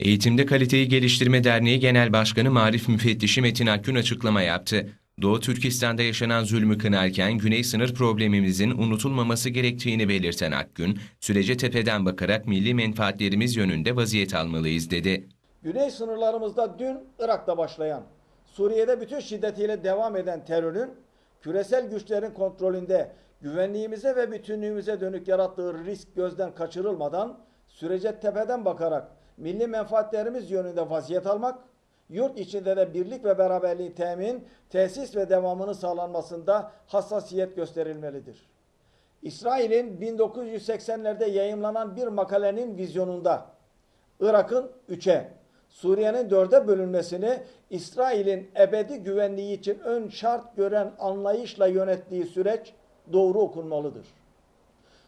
Eğitimde Kaliteyi Geliştirme Derneği Genel Başkanı Marif Müfettişi Metin Akgün açıklama yaptı. Doğu Türkistan'da yaşanan zulmü kınarken güney sınır problemimizin unutulmaması gerektiğini belirten Akgün, sürece tepeden bakarak milli menfaatlerimiz yönünde vaziyet almalıyız dedi. Güney sınırlarımızda dün Irak'ta başlayan, Suriye'de bütün şiddetiyle devam eden terörün küresel güçlerin kontrolünde güvenliğimize ve bütünlüğümüze dönük yarattığı risk gözden kaçırılmadan sürece tepeden bakarak milli menfaatlerimiz yönünde vaziyet almak, yurt içinde de birlik ve beraberliğin temin, tesis ve devamının sağlanmasında hassasiyet gösterilmelidir. İsrail'in 1980'lerde yayımlanan bir makalenin vizyonunda Irak'ın üçe, Suriye'nin dörde bölünmesini İsrail'in ebedi güvenliği için ön şart gören anlayışla yönettiği süreç doğru okunmalıdır.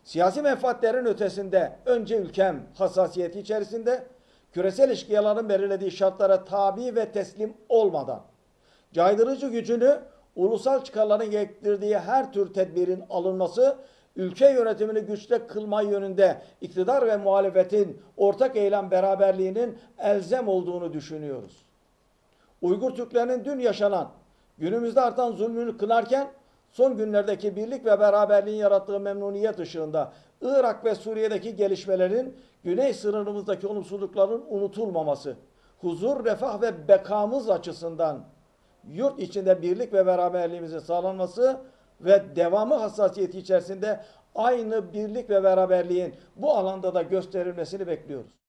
Siyasi menfaatlerin ötesinde önce ülkem hassasiyeti içerisinde küresel işgiyaların belirlediği şartlara tabi ve teslim olmadan caydırıcı gücünü ulusal çıkarların gerektirdiği her tür tedbirin alınması ülke yönetimini güçte kılma yönünde iktidar ve muhalefetin ortak eylem beraberliğinin elzem olduğunu düşünüyoruz. Uygur Türklerinin dün yaşanan, günümüzde artan zulmünü kınarken son günlerdeki birlik ve beraberliğin yarattığı memnuniyet ışığında Irak ve Suriye'deki gelişmelerin güney sınırımızdaki olumsuzlukların unutulmaması, huzur, refah ve bekamız açısından yurt içinde birlik ve beraberliğimizin sağlanması ve devamı hassasiyeti içerisinde aynı birlik ve beraberliğin bu alanda da gösterilmesini bekliyoruz.